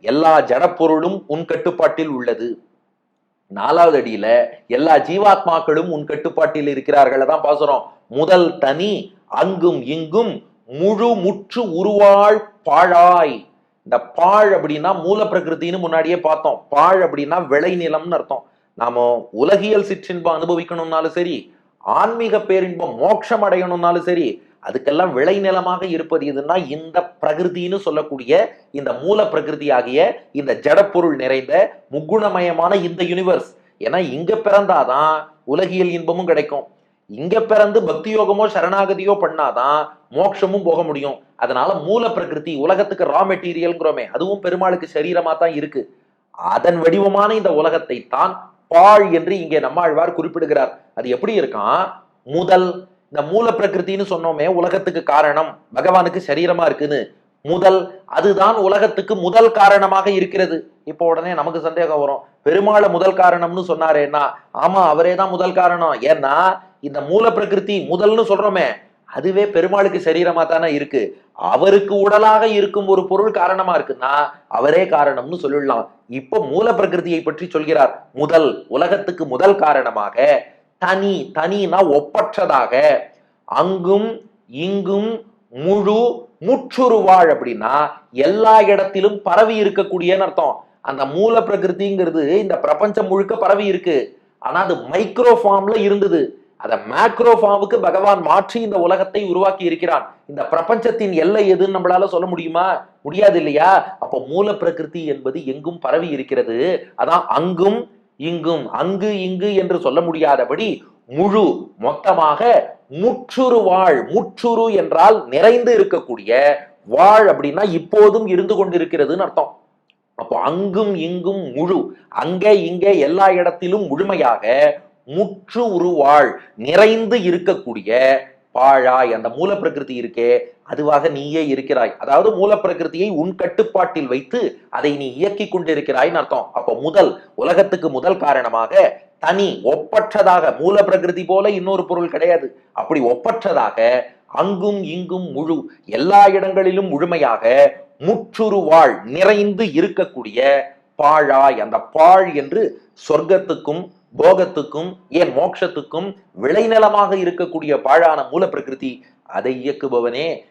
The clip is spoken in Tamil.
எல்லா ஜடப்பொருளும் உன் கட்டுப்பாட்டில் உள்ளது. நாலாவது அடியில எல்லா ஜீவாத்மாக்களும் உன் கட்டுப்பாட்டில் இருக்கிறார்கள் தான் பாசுறோம் முதல் தனி அங்கும் இங்கும் முழு முற்று உருவாள் பாழாய். இந்த பாழ் அப்படின்னா மூல பிரகிருத்தின்னு முன்னாடியே பார்த்தோம். பாழ் அப்படின்னா விளைநிலம்னு அர்த்தம். நாம உலகியல் சிற்றின்பம் அனுபவிக்கணும்னாலும் சரி ஆன்மீக பேரின்பம் மோட்சம் அடையணும்னாலும் சரி அதுக்கெல்லாம் விளைநிலமாக இருப்பது எதுன்னா இந்த பிரகிருதின்னு சொல்லக்கூடிய இந்த மூல பிரகிருதி ஆகிய இந்த ஜடப்பொருள் நிறைந்த முக்குணமயமான இந்த யூனிவர்ஸ் ஏன்னா இங்க பிறந்தாதான் உலகியல் இன்பமும் கிடைக்கும். இங்க பிறந்து பக்தி யோகமோ சரணாகதியோ பண்ணாதான் மோட்சமும் போக முடியும். அதனால மூல பிரகிருதி உலகத்துக்கு ரா மெட்டீரியல்ங்கிறோமே அதுவும் பெருமாளுக்கு சரீரமா தான் இருக்கு. அதன் வடிவமான இந்த உலகத்தை தான் பாழ் என்று இங்கே நம்மாழ்வார் குறிப்பிடுகிறார். அது எப்படி இருக்கான்? முதல் இந்த மூல பிரகிருத்தின்னு சொன்னோமே உலகத்துக்கு காரணம் பகவானுக்கு சரீரமா இருக்குன்னு. முதல் அதுதான் உலகத்துக்கு முதல் காரணமாக இருக்கிறது. இப்போ உடனே நமக்கு சந்தேகம் வரும். பெருமாளை முதல் காரணம்னு சொன்னாரேன்னா ஆமா அவரே தான் முதல் காரணம். ஏன்னா இந்த மூல பிரகிருதி முதல்னு சொல்றோமே அதுவே பெருமாளுக்கு சரீரமா தானே இருக்கு. அவருக்கு உடலாக இருக்கும் ஒரு பொருள் காரணமா இருக்குன்னா அவரே காரணம்னு சொல்லிடலாம். இப்ப மூல பிரகிருதியை பற்றி சொல்கிறார். முதல் உலகத்துக்கு முதல் காரணமாக தனி தனினா ஒப்பற்றதாக அங்கும் இங்கும் முழு முற்றுருவாள் அப்படின்னா எல்லா இடத்திலும் பரவி இருக்கக்கூடியன்னு அர்த்தம். அந்த மூல பிரகிருதிங்கிறது இந்த பிரபஞ்சம் முழுக்க பரவி இருக்கு. ஆனா அது மைக்ரோ ஃபார்ம்ல இருந்தது. அதை மேக்ரோ ஃபார்முக்கு பகவான் மாற்றி இந்த உலகத்தை உருவாக்கி இருக்கிறான். இந்த பிரபஞ்சத்தின் எல்லை எதுன்னு நம்மளால சொல்ல முடியுமா? முடியாது இல்லையா? அப்போ மூல பிரகிருதி என்பது எங்கும் பரவி இருக்கிறது. அதான் அங்கும் இங்கும் அங்கு இங்கு என்று சொல்ல முடியாதபடி முழு மொத்தமாக முற்றுரு வாழ் முற்றுரு என்றால் நிறைந்து இருக்கக்கூடிய வாழ் அப்படின்னா இப்போதும் இருந்து கொண்டிருக்கிறதுன்னு அர்த்தம். அப்போ அங்கும் இங்கும் முழு அங்கே இங்கே எல்லா இடத்திலும் முழுமையாக முற்று உருவாள் நிறைந்து இருக்கக்கூடிய பாழாய் அந்த மூல பிரகிருதி இருக்கே அதுவாக நீயே இருக்கிறாய். அதாவது மூல பிரகிருதியை உன் கட்டுப்பாட்டில் வைத்து அதை நீ இயக்கி கொண்டிருக்கிறாய்னு அர்த்தம். அப்போ முதல் உலகத்துக்கு முதல் காரணமாக தனி ஒப்பற்றதாக மூல பிரகிருதி போல இன்னொரு பொருள் கிடையாது. அப்படி ஒப்பற்றதாக அங்கும் இங்கும் முழு எல்லா இடங்களிலும் முழுமையாக முற்றுருவாள் நிறைந்து இருக்கக்கூடிய பாழாய் அந்த பாழ் என்று சொர்க்கத்துக்கும் போகத்துக்கும் ஏன் மோட்சத்துக்கும் விளைநிலமாக இருக்கக்கூடிய பாழான மூல பிரகிருதி அதை இயக்குபவனே